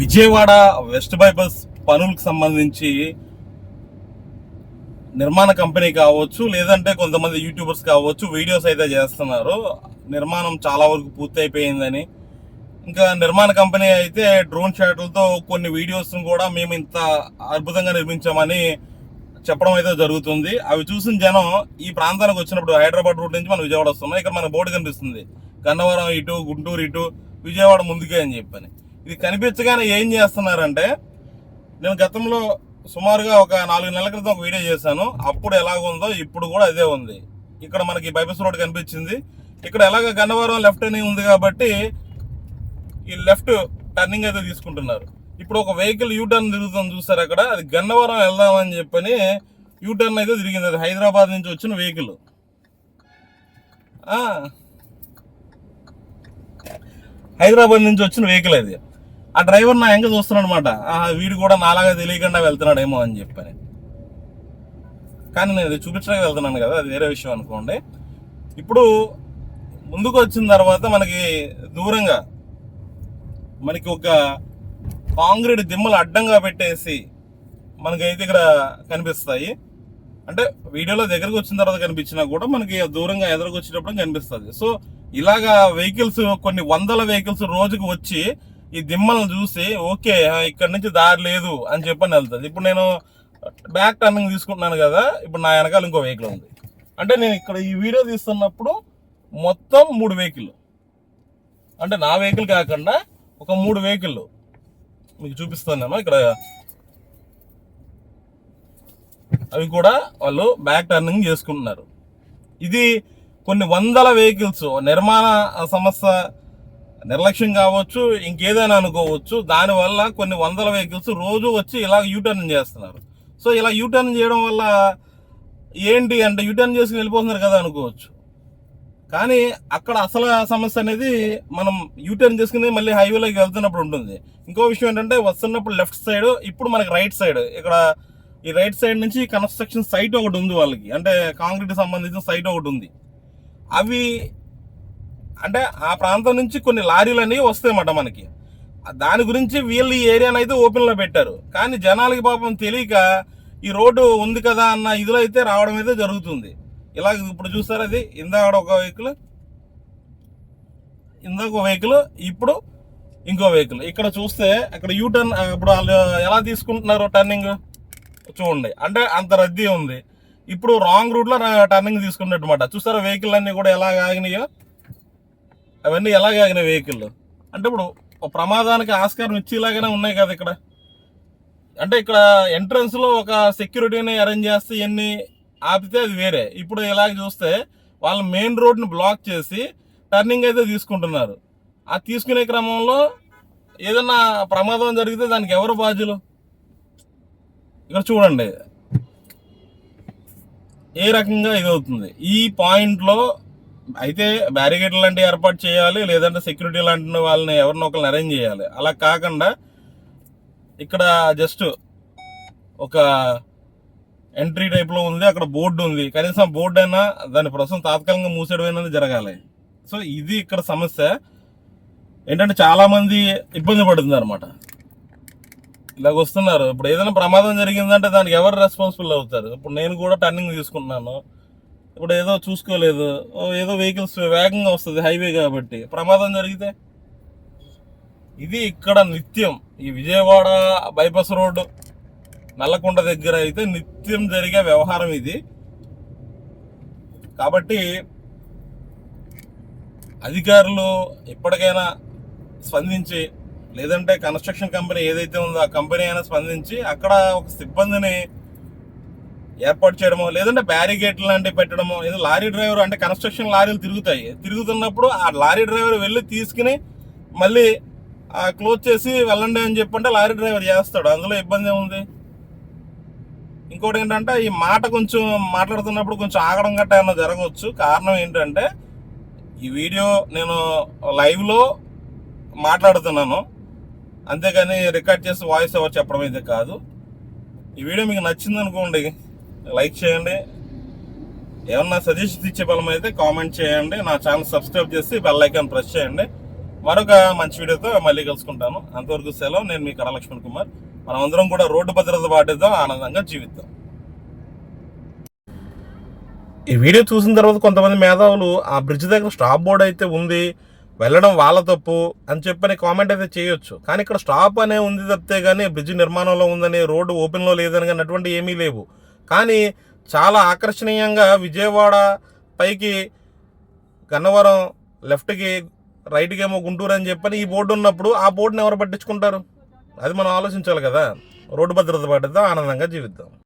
Vijayawada west bypass పనులకు సంబంధించి నిర్మాణ కంపెనీ కావచ్చు లేదంటే కొంతమంది యూట్యూబర్స్ కావచ్చు వీడియోస్ అయితే చేస్తున్నారు. నిర్మాణం చాలా వరకు పూర్తి అయిపోయిందని ఇంకా నిర్మాణ కంపెనీ అయితే డ్రోన్ షాట్లతో కొన్ని వీడియోస్ను కూడా మేము ఇంత అద్భుతంగా నిర్మించామని చెప్పడం అయితే జరుగుతుంది. అవి చూసిన జనం ఈ ప్రాంతానికి వచ్చినప్పుడు హైదరాబాద్ రూట్ నుంచి మనం విజయవాడ వస్తున్నాం. ఇక్కడ మన బోర్డు కనిపిస్తుంది. గన్నవరం ఇటు గుంటూరు ఇటు విజయవాడ ముందుకే అని చెప్పని. ఇది కనిపించగానే ఏం చేస్తున్నారంటే నేను గతంలో సుమారుగా ఒక నాలుగు నెలల క్రితం ఒక వీడియో చేశాను. అప్పుడు ఎలాగుందో ఇప్పుడు కూడా అదే ఉంది. ఇక్కడ మనకి బైపాస్ రోడ్ కనిపించింది. ఇక్కడ ఎలాగ గన్నవరం లెఫ్ట్ అని ఉంది కాబట్టి ఈ లెఫ్ట్ టర్నింగ్ అయితే తీసుకుంటున్నారు. ఇప్పుడు ఒక వెహికల్ యూ టర్న్ తిరుగుతుంది చూస్తారు అక్కడ? అది గన్నవరం వెళ్దామని చెప్పని యూ టర్న్ అయితే తిరిగింది. అది హైదరాబాద్ నుంచి వచ్చిన వెహికల్. హైదరాబాద్ నుంచి వచ్చిన వెహికల్ అది. ఆ డ్రైవర్ నా ఎంక చూస్తున్నాడు అనమాట వీడు కూడా నాలాగా తెలియకుండా వెళ్తున్నాడేమో అని చెప్పని. కానీ నేను ఇది చూపించడానికి వెళ్తున్నాను కదా అది వేరే విషయం అనుకోండి. ఇప్పుడు ముందుకు వచ్చిన తర్వాత మనకి దూరంగా మనకి ఒక కాంక్రీట్ దిమ్మలు అడ్డంగా పెట్టేసి మనకైతే ఇక్కడ కనిపిస్తాయి. అంటే వీడియోలో దగ్గరకు వచ్చిన తర్వాత కనిపించినా కూడా మనకి దూరంగా ఎదురుకు వచ్చేటప్పుడు కనిపిస్తుంది. సో ఇలాగా వెహికల్స్ కొన్ని వందల వెహికల్స్ రోజుకు వచ్చి ఈ దిమ్మలను చూసి ఓకే ఇక్కడ నుంచి దారి లేదు అని చెప్పని వెళ్తుంది. ఇప్పుడు నేను బ్యాక్ టర్నింగ్ తీసుకుంటున్నాను కదా ఇప్పుడు నా వెనకాల ఇంకో వెహికల్ ఉంది. అంటే నేను ఇక్కడ ఈ వీడియో తీస్తున్నప్పుడు మొత్తం మూడు వెహికల్ అంటే నా వెహికల్ కాకుండా ఒక మూడు వెహికల్ మీకు చూపిస్తాను ఇక్కడ. అవి కూడా వాళ్ళు బ్యాక్ టర్నింగ్ చేసుకుంటున్నారు. ఇది కొన్ని వందల వెహికల్స్ నిర్మాణ సమస్య నిర్లక్ష్యం కావచ్చు ఇంకేదైనా అనుకోవచ్చు దానివల్ల కొన్ని వందల వెహికల్స్ రోజు వచ్చి ఇలా యూటర్న్ చేస్తున్నారు. సో ఇలా యూటర్న్ చేయడం వల్ల ఏంటి అంటే యూటర్న్ చేసుకుని వెళ్ళిపోతున్నారు కదా అనుకోవచ్చు. కానీ అక్కడ అసలు సమస్య అనేది మనం యూటర్న్ చేసుకుని మళ్ళీ హైవేలోకి వెళ్తున్నప్పుడు ఉంటుంది. ఇంకో విషయం ఏంటంటే వస్తున్నప్పుడు లెఫ్ట్ సైడ్ ఇప్పుడు మనకి రైట్ సైడ్ ఇక్కడ ఈ రైట్ సైడ్ నుంచి కన్స్ట్రక్షన్ సైట్ ఒకటి ఉంది వాళ్ళకి. అంటే కాంక్రీట్ సంబంధించిన సైట్ ఒకటి ఉంది. అవి అంటే ఆ ప్రాంతం నుంచి కొన్ని లారీలు అనేవి వస్తాయన్నమాట మనకి. దాని గురించి వీళ్ళు ఈ ఏరియాని అయితే ఓపెన్లో పెట్టారు. కానీ జనాలకి పాపం తెలియక ఈ రోడ్డు ఉంది కదా అన్న ఇదిలో అయితే రావడం అయితే జరుగుతుంది. ఇలా ఇప్పుడు చూస్తారు అది. ఇందాక ఒక వెహికల్ ఇందాక ఒక వెహికల్ ఇప్పుడు ఇంకో వెహికల్. ఇక్కడ చూస్తే అక్కడ యూ టర్న్ ఇప్పుడు వాళ్ళు ఎలా తీసుకుంటున్నారు టర్నింగ్? చూడండి. అంటే అంత రద్దీ ఉంది. ఇప్పుడు రాంగ్ రూట్లో టర్నింగ్ తీసుకున్నట్టుమాట. చూసారా వెహికల్ అన్నీ కూడా ఎలా ఆగినాయో? అవన్నీ ఎలా ఆగిన వెహికల్? అంటే ఇప్పుడు ప్రమాదానికి ఆస్కారం ఇచ్చేలాగానే ఉన్నాయి కదా ఇక్కడ? అంటే ఇక్కడ ఎంట్రన్స్లో ఒక సెక్యూరిటీని అరేంజ్ చేస్తే ఇవన్నీ ఆపితే అది వేరే. ఇప్పుడు ఇలాగ చూస్తే వాళ్ళు మెయిన్ రోడ్ని బ్లాక్ చేసి టర్నింగ్ అయితే తీసుకుంటున్నారు. ఆ తీసుకునే క్రమంలో ఏదన్నా ప్రమాదం జరిగితే దానికి ఎవరు బాధ్యులు? ఇక్కడ చూడండి. ఏ రకంగా ఇది అవుతుంది ఈ పాయింట్లో అయితే బ్యారికేడ్ లాంటివి ఏర్పాటు చేయాలి లేదంటే సెక్యూరిటీ లాంటి వాళ్ళని ఎవరినో ఒకరిని అరేంజ్ చేయాలి. అలా కాకుండా ఇక్కడ జస్ట్ ఒక ఎంట్రీ టైప్లో ఉంది అక్కడ బోర్డు ఉంది. కనీసం బోర్డు అయినా దాని ప్రస్తుతం తాత్కాలికంగా మూసేయడం జరగాలి. సో ఇది ఇక్కడ సమస్య. ఏంటంటే చాలామంది ఇబ్బంది పడుతుంది అనమాట ఇలాగ వస్తున్నారు. ఇప్పుడు ఏదైనా ప్రమాదం జరిగిందంటే దానికి ఎవరు రెస్పాన్సిబుల్ అవుతారు? ఇప్పుడు నేను కూడా టర్నింగ్ తీసుకుంటున్నాను. ఇప్పుడు ఏదో చూసుకోలేదు. ఓ ఏదో వెహికల్స్ వేగంగా వస్తుంది హైవే కాబట్టి. ప్రమాదం జరిగితే? ఇది ఇక్కడ నిత్యం. ఈ విజయవాడ బైపాస్ రోడ్డు నల్లకొండ దగ్గర అయితే నిత్యం జరిగే వ్యవహారం ఇది. కాబట్టి అధికారులు ఎప్పటికైనా స్పందించి లేదంటే కన్స్ట్రక్షన్ కంపెనీ ఏదైతే ఉందో ఆ కంపెనీ అయినా స్పందించి అక్కడ ఒక సిబ్బందిని ఏర్పాటు చేయడమో లేదంటే బ్యారిగేట్ లాంటివి పెట్టడమో ఏదో లారీ డ్రైవర్ అంటే కన్స్ట్రక్షన్ లారీలు తిరుగుతాయి. తిరుగుతున్నప్పుడు ఆ లారీ డ్రైవర్ వెళ్ళి తీసుకుని మళ్ళీ ఆ క్లోజ్ చేసి వెళ్ళండి అని చెప్పంటే లారీ డ్రైవర్ చేస్తాడు. అందులో ఇబ్బంది ఏముంది? ఇంకోటి ఏంటంటే ఈ మాట కొంచెం మాట్లాడుతున్నప్పుడు కొంచెం ఆగడం గట్టా ఏమన్నా జరగవచ్చు. కారణం ఏంటంటే ఈ వీడియో నేను లైవ్లో మాట్లాడుతున్నాను. అంతేగాని రికార్డ్ చేసి వాయిస్ ఓవర్ చెప్పడం అయితే కాదు. ఈ వీడియో మీకు నచ్చింది అనుకోండి లైక్ చేయండి. ఏమన్నా సజెషన్స్ ఇచ్చే బలం అయితే కామెంట్ చేయండి. నా ఛానల్ సబ్స్క్రైబ్ చేసి బెల్ ఐకాన్ ప్రెస్ చేయండి. మరొక మంచి వీడియోతో మళ్ళీ కలుసుకుంటాను. అంతవరకు సెలవు. నేను మీ కళలక్ష్మణ్ కుమార్. మనం అందరం కూడా రోడ్డు భద్రత పాటిద్దాం ఆనందంగా జీవిద్దాం. ఈ వీడియో చూసిన తర్వాత కొంతమంది మేధావులు ఆ బ్రిడ్జ్ దగ్గర స్టాప్ బోర్డ్ అయితే ఉంది వెళ్ళడం వాళ్ళ తప్పు అని చెప్పని కామెంట్ అయితే చేయొచ్చు. కానీ ఇక్కడ స్టాప్ అనే ఉంది తప్పితే కానీ బ్రిడ్జ్ నిర్మాణంలో ఉందని రోడ్డు ఓపెన్లో లేదని కానీ అటువంటి ఏమీ లేవు. కానీ చాలా ఆకర్షణీయంగా విజయవాడ పైకి గన్నవరం లెఫ్ట్కి రైట్కి ఏమో గుంటూరు అని చెప్పని ఈ బోర్డు ఉన్నప్పుడు ఆ బోర్డుని ఎవరు పట్టించుకుంటారు? అది మనం ఆలోచించాలి కదా. రోడ్డు భద్రత పట్టిద్దాం ఆనందంగా జీవిద్దాం.